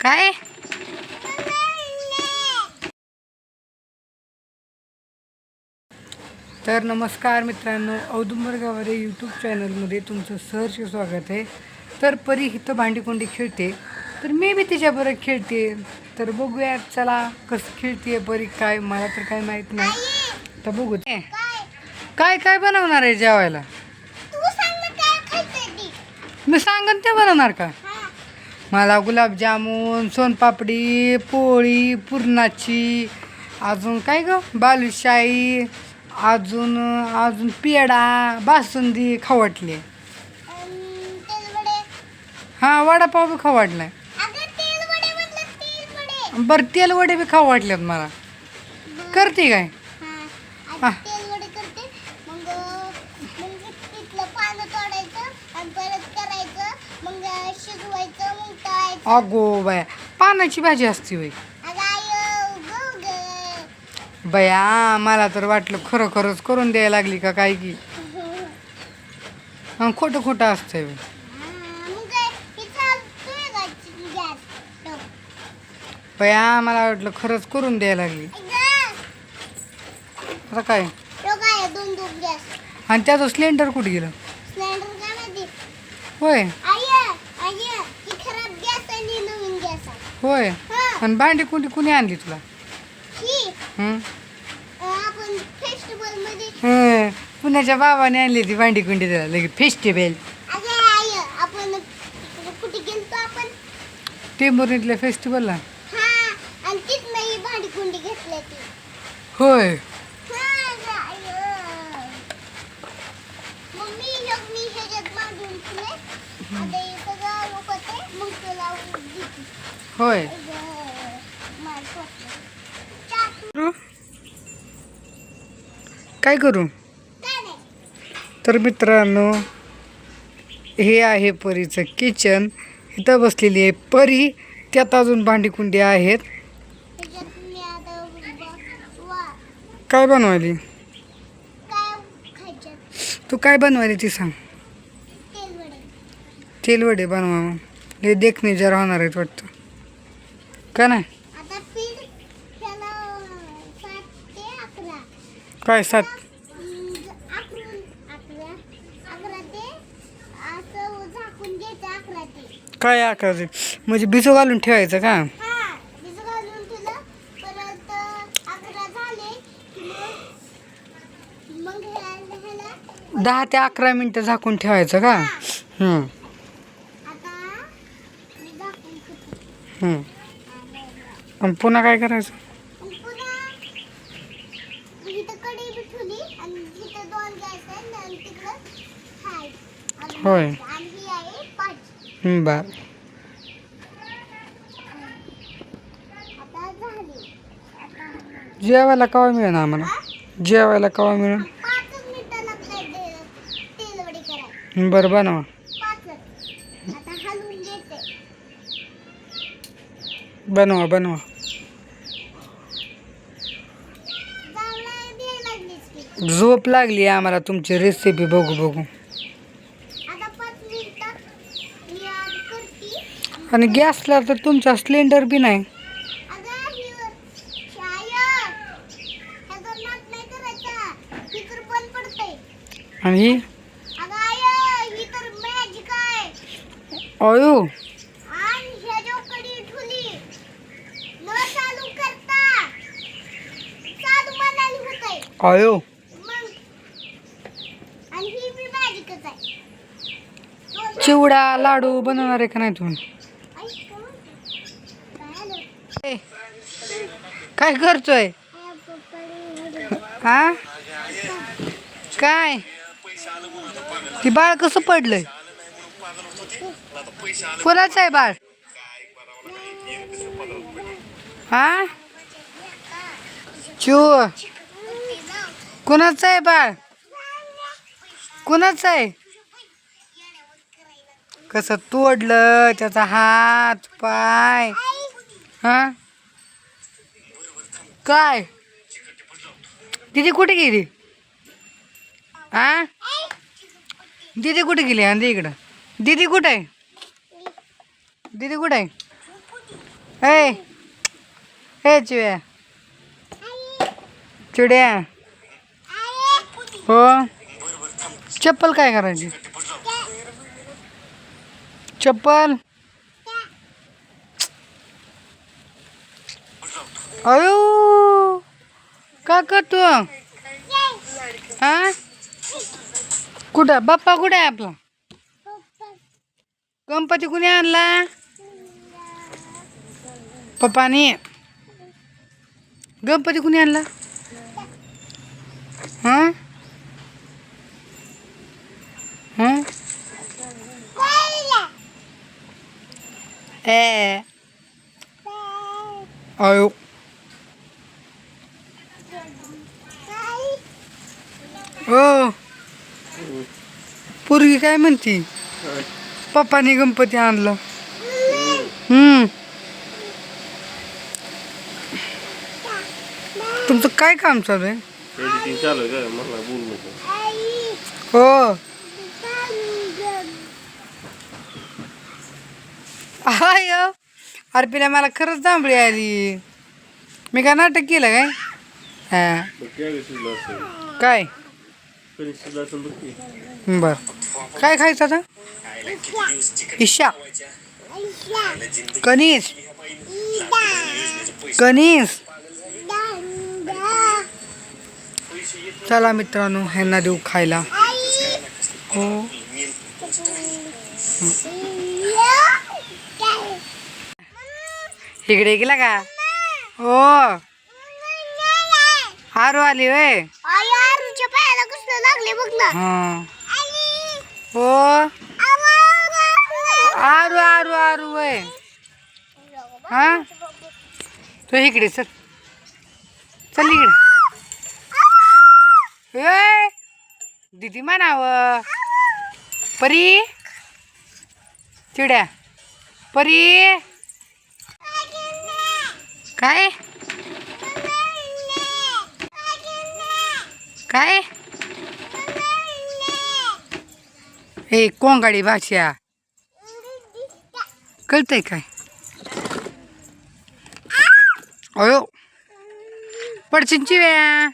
काय? तर नमस्कार मित्रांनो औदुंबर गावारे यूट्यूब चॅनलमध्ये तुमचं सहर्ष स्वागत आहे. तर परी इथं भांडीकोंडी खेळते. तर मी बी तिच्याबरोबर खेळते. तर बघूया चला कसं खेळते परी काय मला तर काय माहीत नाही. तर बघू. काय काय बनवणार आहे जेवायला? मी सांगन ते बनवणार का? मला गुलाबजामुन सोनपापडी पोळी पुरणाची अजून काय ग? बालुशाही अजून अजून पेढा बासुंदी खवटली. हां वडापाव बी खवटलाय बरं तेल वडे बी खाऊ वाटल्यात मला. करते काय? हा. अगो बाया पानाची भाजी असते बाई बया मला तर वाटलं खरं खरंच करून द्यायला लागली का काय की? खोटं खोटं असतंय बाई. बया मला वाटलं खरंच करून द्यायला लागली. आता काय? आणि त्याचं सिलेंडर कुठे गेलं? होय आय आय ही खराब गॅस आणि नवीन गॅस आहे होय. आणि भांडी कुणी कुणी आणली तुला? अ, आपण फेस्टिवलमध्ये हं, पुण्याच्या बाबाने आणली ती भांडी कुंडी त्याला लगेच फेस्टिवल अगं आय आपण कुठे गेलतो आपण? टेंभुर्णीतल्या फेस्टिवलला हा आणि तिथनं ही भांडी कुंडी घेतली ती. होय. हा अगं, आय. मग मी ह्यो- मी ह्याच्यात बांधून ठेवले आता हे सगळं होते मग तुला देते. होय. काय करू? तर मित्रांनो हे आहे परीचं किचन इथं बसलेली आहे परी. त्यात अजून भांडीकुंडी आहेत. काय बनवायली तू काय बनवायली ती सांग. तेलवडे. बनवा हे देखणे जरा होणार आहेत वाटतं. का नाही? सात काय सात? अकरून अकरा ते काय म्हणजे भिजू घालून ठेवायचं का? दहा ते अकरा मिनटं झाकून ठेवायचं का? हं, आता मी झाकून ठेवते. हं. आणि पुन्हा काय करायचं? हाय. बर. जेवायला केव्हा मिळेल आम्हाला? जेवायला केव्हा मिळेल? बरं बनवा. बनवा बनवा जावला द्यायला लागलीच की झोप लागली आम्हाला तुमची रेसिपी बघू बघू. आणि गॅसला तर तुमचा सिलेंडर बी नाही. अगं ही शाय ह्याचा नाद नाही करायचा ही तर बंद पडते आणि ही अगं आय ही तर मॅजिक आहे अयो आणि ह्याच्या कडी ठुली न चालू करता चालू म्हणाली होते अयो मग आणि ही बी मॅजिकच आहे दोन- चिवडा लाडू बनवणार आहे का नाही तुम्ही काय करतोय? हा? काय? ती बाळ कसं पडलंय? कोणाचं आहे बाळ? हा? चिव कोणाचं आहे बाळ? कोणाचं आहे? कसं तोडलं त्याचा हात पाय? हा? काय? दिदी कुठे गेली? हा दीदी कुठे गेली? हा इकडं. दीदी कुठे? आहे दीदी कुठे? आहे ए ए चिव्या. चिड्या हो? चप्पल काय करायची? चप्पल. अयो का करतो? हा? कुठं? बाप्पा कुठे आहे आपला? गणपती कुणी आणला? पप्पाने. गणपती कुणी आणला? हां? ए अयो ओ पूर्वी काय म्हणती? पप्पानी गणपती आणलं. हम्म. तुमचं काय काम चालू आहे? हो. हाय अर्पिला मला खरंच जांभळी आली. मी काय नाटक केलं काय? हां. काय? काय बर. काय खायचं आता? इशा. कणीस. कनिस चला मित्रांनो ह्यांना देऊ खायला. हो. इकडे गेला का? हो. हारू आली ना. हा. आरू आरू आरू होय. हा? तू इकडे चल. चल इकडे. ए दिदी म्हणाव. परी. चिड्या. परी. काय? काय? हे कोंगाडी भाषा. कळतंय काय? अयो पडचिंची व्या